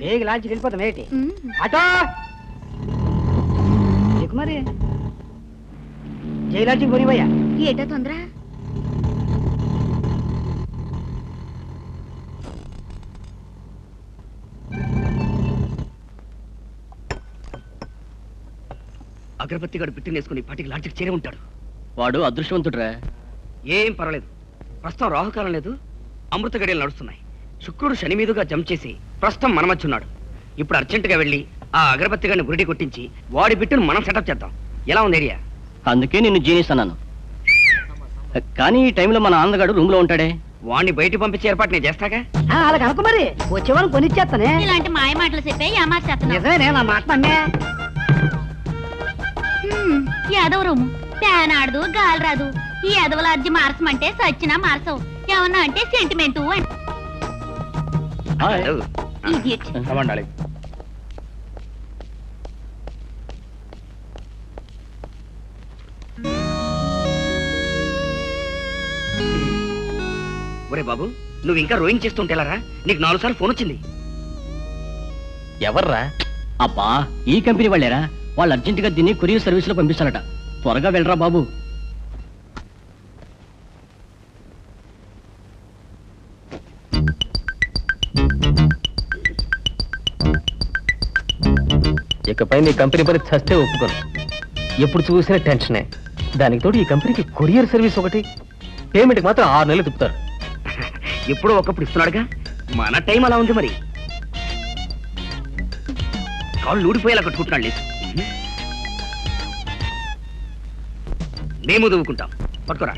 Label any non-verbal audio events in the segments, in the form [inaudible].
బేగి లాంచి వెళ్ళిపోతాం ఏంటి? ఎక్కు మరి జైలాంచి పోనివయ్యా. ఏటా తొందర? అగరబత్తి గడు బిట్టు వేసుకుని పాటికి లాంటికి చేరే ఉంటాడు. వాడు అదృష్టవంతుడురా. ఏం పర్వాలేదు. ప్రస్తుతం రాహుకాలం లేదు. అమృత గడియలు నడుస్తున్నాయి. శుక్రుడు శని మీదుగా జంప్ చేసి ప్రస్తుతం మన మధ్య ఉన్నాడు. ఇప్పుడు అర్జెంటుగా వెళ్ళి ఆ అగరబత్తి గడిని గురిడి కొట్టించి వాడి బిట్టును మనం సెటప్ చేద్దాం. ఎలా ఉంది ఏరియా? అందుకే నిన్ను జీనిస్ అన్నాను. కానీ ఈ టైంలో మన ఆంధ్రగాడు రూమ్లో ఉంటాడే. వాడిని బయటికి పంపించే ఏర్పాటు నేను చేస్తాగా? ఆ, అలాగ అనుకో మరి. వచ్చేవాళ్ళని కొనిచ్చేస్తానే. ఇలాంటి మాయ మాటలు చెప్పే ఏమార్చేస్తున్నావు నిజమేనే నా మాట నమ్మే. హ్మ్, యాదవ రూము. ఫ్యాన్ ఆడదు గాలి రాదు. ఈ యాదవల అర్జీ మార్చమంటే సచ్చినా మార్చవు. ఏమన్నా అంటే సెంటిమెంటు ఇడియట్ ఒరే బాబు నువ్వు ఇంకా రోయింగ్ చేస్తుంటేలారా నీకు నాలుగు సార్లు ఫోన్ వచ్చింది. ఎవర్రా? అబ్బా ఈ కంపెనీ వాళ్ళేరా? వాళ్ళు అర్జెంటుగా దీన్ని కొరియర్ సర్వీస్లో పంపిస్తారట. త్వరగా వెళ్ళరా బాబు. ఇకపై నీ కంపెనీ పని చస్తే ఒప్పుకోను. ఎప్పుడు చూసినా టెన్షనే. దానికి తోడు ఈ కంపెనీకి కొరియర్ సర్వీస్ ఒకటి. పేమెంట్కి మాత్రం ఆరు నెలలు తిప్పుతారు. [laughs] ఎప్పుడో ఒకప్పుడు ఇస్తున్నాడుగా. మన టైం అలా ఉంది మరి. కాళ్ళు ఊడిపోయేలా కట్టుకుంటున్నాడు లేదు మేము దువ్వుకుంటాం. పట్టుకోరా.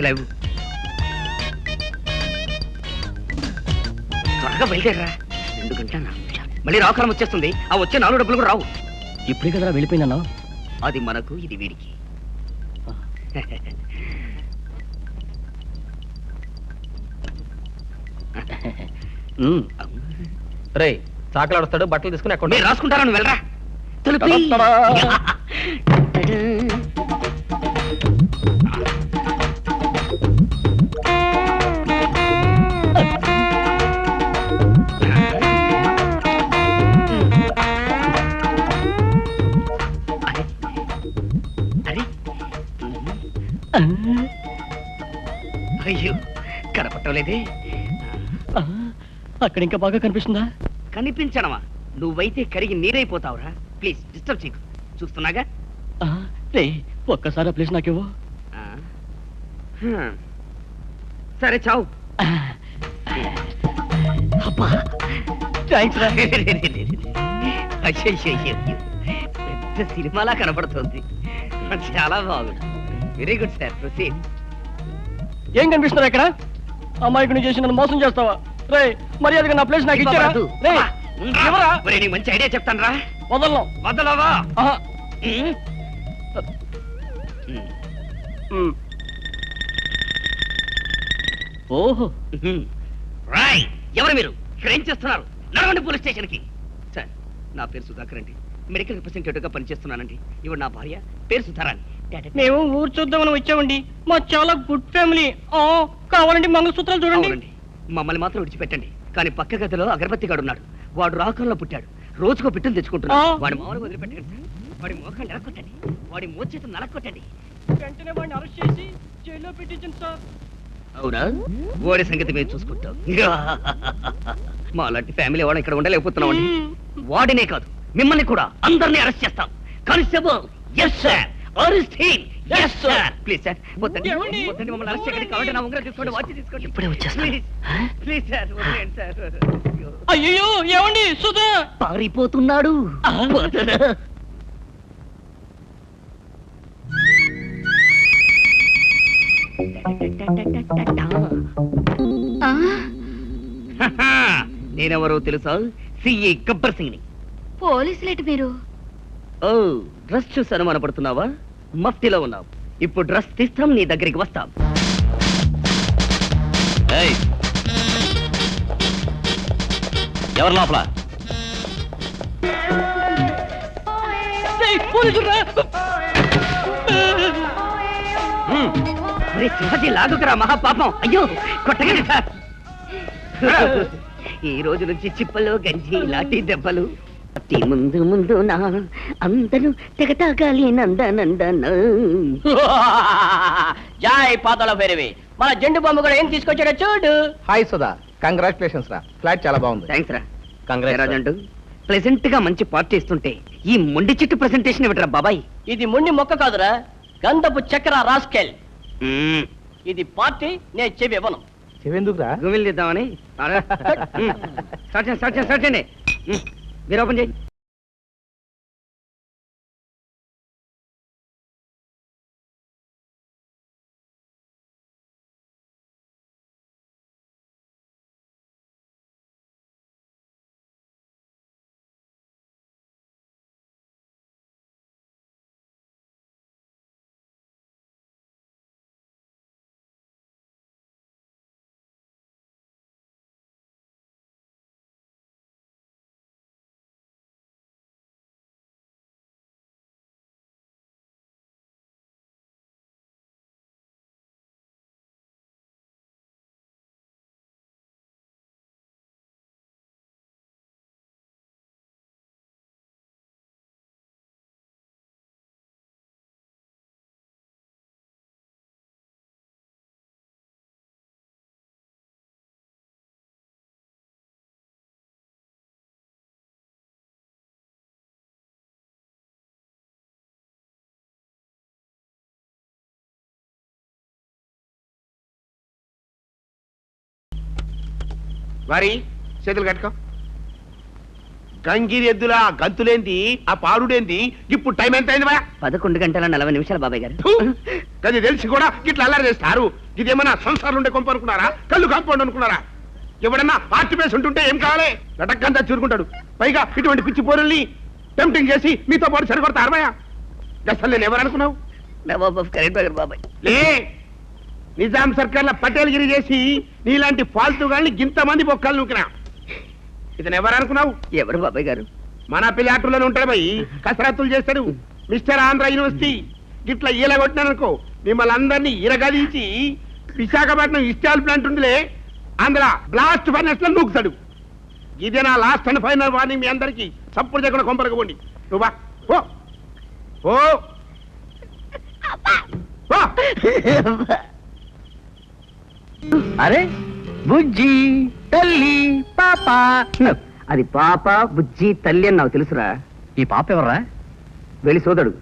ఇలా ఇవ్వు. త్వరగా బయలుదేరరా. రెండు గంటల నాలుగు నిమిషాలు. మళ్ళీ రాకాలం వచ్చేస్తుంది. ఆ వచ్చే నాలుగు డబ్బులు కూడా రావు. ఇప్పుడే కదరా వెళ్ళిపోయిందన్నా? అది మనకు ఇది వీడికి. రేయ్ చాకలాడుస్తాడు బట్టలు తీసుకుని అక్కడ మీరు రాసుకుంటారా? నువ్వు వెళ్ళరా. తలుపు. కనపట్టలేదే ఆ, అక్కడ ఇంకా బాగా కనిపిస్తుందా? కనిపించడమా నువ్వైతే కరిగి నీరైపోతావురా. ప్లీజ్ డిస్టర్బ్ చేయకు. చూస్తున్నాగా? రే ఒక్కసారి ఆ ప్లేస్ నాకివ్వు. ఆ. హ్మ్. సరే చావు. అబ్బా థ్యాంక్స్ రా. అయ్యయ్యయ్యయ్యో. పెద్ద సినిమాలా కనపడుతుంది చాలా బాగుంది. వెరీ గుడ్ సార్ ప్రొసీడ్ ఏం కనిపిస్తున్నారు ఇక్కడ అమ్మాయికుని చేసి నన్ను మోసం చేస్తావా? రే మర్యాదగా నా ప్లేస్ నాకు ఇచ్చారా రే ఎవరా నీకు మంచి ఐడియా చెప్తాను రా వదలను. వదలవా? ఆహా. ఉమ్. ఉమ్. ఓహో. ఉమ్. రాయ్ ఎవరు మీరు? ఇక్కడ ఏం చేస్తున్నారు? నడవండి పోలీస్ స్టేషన్కి సార్ నా పేరు సుధాకర్ అండి. మెడికల్ రిప్రజెంటేటివ్గా పనిచేస్తున్నానండి. ఇవి నా భార్య పేరు సుధారాణి. మేము ఊరు చూద్దామని వచ్చామండి. మా చాలా గుడ్ ఫ్యామిలీ. కావాలండి మంగళసూత్రాలు చూడండి. అవునండి. మమ్మల్ని మాత్రం విడిచిపెట్టండి. కానీ పక్క గదిలో అగరబత్తి గాడు ఉన్నాడు. వాడు రాకంలో పుట్టాడు. రోజుకో పిట్టలు తెచ్చుకుంటున్నాడు. ఆ. వాడి మామూలు వదిలిపెట్టండి సార్ వాడి మోకాలు నలకొట్టండి. వాడి మోచేత నలకొట్టండి వెంటనే వాడిని అరెస్ట్ చేసి జైల్లో పెట్టించండి సార్. అవునా? వాడి సంగతి మేము చూసుకుంటాం. [laughs] మా లాంటి ఫ్యామిలీ వాడు ఇక్కడ ఉండలేకపోతున్నాం అండి వాడినే కాదు. మిమ్మల్ని కూడా అందరినీ అరెస్ట్ చేస్తాం. Constable yes sir arrest him yes sir please sir వద్దండి? వద్దండి మమ్మల్ని అరెస్ట్ చేయకండి. కావాలంటే నా ఉంగరం తీసుకోండి వాచ్ తీసుకోండి. ఇప్పుడే వచ్చేస్తాను. ప్లీజ్ సార్ వదిలేయండి సార్ అయ్యో. ఏమండి? సుధా! పారిపోతున్నాడు. నేనెవరో తెలుసా? సిఈ గబ్బర్ సింగ్ని పోలీసులేటి మీరు? ఓ డ్రెస్ చూసి అనుమానపడుతున్నావా? మఫ్తిలో ఉన్నావు. ఇప్పుడు డ్రెస్ తీస్తాం నీ దగ్గరికి వస్తాం. ఎవరు లోపల? హ్మ్, ఒరే మహా లాగుకురా మహాపాపం. అయ్యో కొట్టగలి [laughs] ఈ రోజు నుంచి చిప్పలు గంజి ఇలాంటి దెబ్బలు అతి ముందు ముందు నా అందరూ తెగతాగాలి నందనందన [laughs] జాయ్ పాతాళ భైరవి. మన జెండు బాంబు కూడా ఏం తీసుకొచ్చాడో చూడు. హాయ్ సుధా. కంగ్రాచులేషన్స్ రా. ఫ్లాట్ చాలా బాగుంది. థ్యాంక్స్ రా. రాజంటూ ప్రెసెంట్గా మంచి పార్టీ ఇస్తుంటే ఈ మొండి చెట్టు ప్రెసెంటేషన్ ఇవ్వటరా బాబాయ్. ఇది ముండి మొక్క కాదురా. గంధపు చక్కెర రాస్కెల్. ఇది పార్టీ నేను చెవి ఇవ్వను. చెవెందుకురా గుమిల్ తీద్దామని అరే. [laughs] మ్మ్. స్టార్ట్ మీరు ఓపెన్ మరి చేతులు కట్టుకో. గంగిరి ఎద్దులా గంతులేంది ఆ పాడుడేంది ఇప్పుడు టైం ఎంత అయింది పదకొండు గంటల నలభై నిమిషాలు బాబాయ్ గారు. అది తెలిసి కూడా ఇట్లా అల్లరి చేస్తారు. ఇదేమన్నా సంసారం ఉండే కొంప అనుకున్నారా? కళ్ళు కాంపౌండ్ అనుకున్నారా? ఎవడన్నా పార్టీ పేసి ఉంటుంటే ఏం కావాలి? లటక్కంతా చూరుకుంటాడు. పైగా ఇటువంటి పిచ్చి పోరుల్ని టెంప్టింగ్ చేసి మీతో పాటు సరికొడతారు అరవయ అసలు నేను ఎవరనుకున్నావు నవాబ్ ఆఫ్ కరీం నగర్ బాబాయ్. లే! నిజాం సర్కార్ల పటేల్గిరి చేసి నీలాంటి ఫాల్తు గాని ఇంతమంది బొక్కలు నూకినా. ఇతను ఎవరనుకున్నావు ఎవరు బాబాయ్ గారు? మన పిల్లాటులోనే ఉంటాడు పోయి కసరత్తులు చేస్తాడు. మిస్టర్ ఆంధ్ర యూనివర్సిటీ గిట్లా ఈల కొట్టినాననుకో మిమ్మల్ని అందరినీ ఇరగదీసి విశాఖపట్నం ఇస్టాల్ ప్లాంట్ ఉందిలే ఆంధ్ర బ్లాస్ట్ ఫైనాన్స్లో నూకుతాడు. ఇదే నా లాస్ట్ అండ్ ఫైనల్ వార్నింగ్ మీ అందరికి. చప్పుడు చేయకుండా కొంపరకపోండి నువ్వు బా. పో. ఓ అరే బుజ్జి తల్లి పాప. అది పాప బుజ్జి తల్లి అని నాకు తెలుసురా. ఈ పాప ఎవర్రా? వెళ్ళి సోదడు?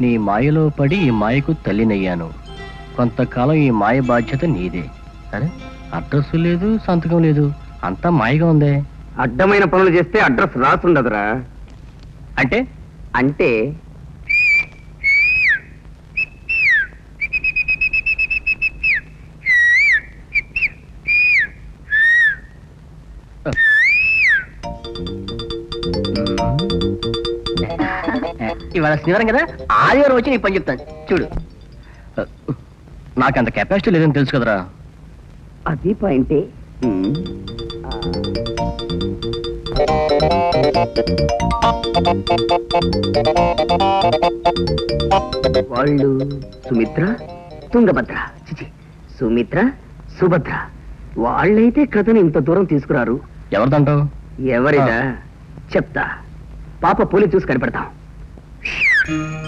నీ మాయలో పడి ఈ మాయకు తల్లినయ్యాను. కొంతకాలం ఈ మాయ బాధ్యత నీదే. అరే అడ్రస్ లేదు సంతకం లేదు. అంతా మాయగా ఉందే. అడ్డమైన పనులు చేస్తే అడ్రస్ రాసుండదురా. అంటే? అంటే? ఇవాళ శనివారం కదా? ఆదివారం వచ్చి నీ పని చెప్తాను. చూడు. నాకు అంత కెపాసిటీ లేదని తెలుసు కదరా. అది పాయింటే. వాళ్ళు సుమిత్ర తుంగభద్ర. చిచి. సుమిత్ర సుభద్ర. వాళ్ళైతే కథను ఇంత దూరం తీసుకురారు. ఎవరిదంటావు? ఎవరిదా? చెప్తా. పాప పోలి చూసి కనిపెడతాం.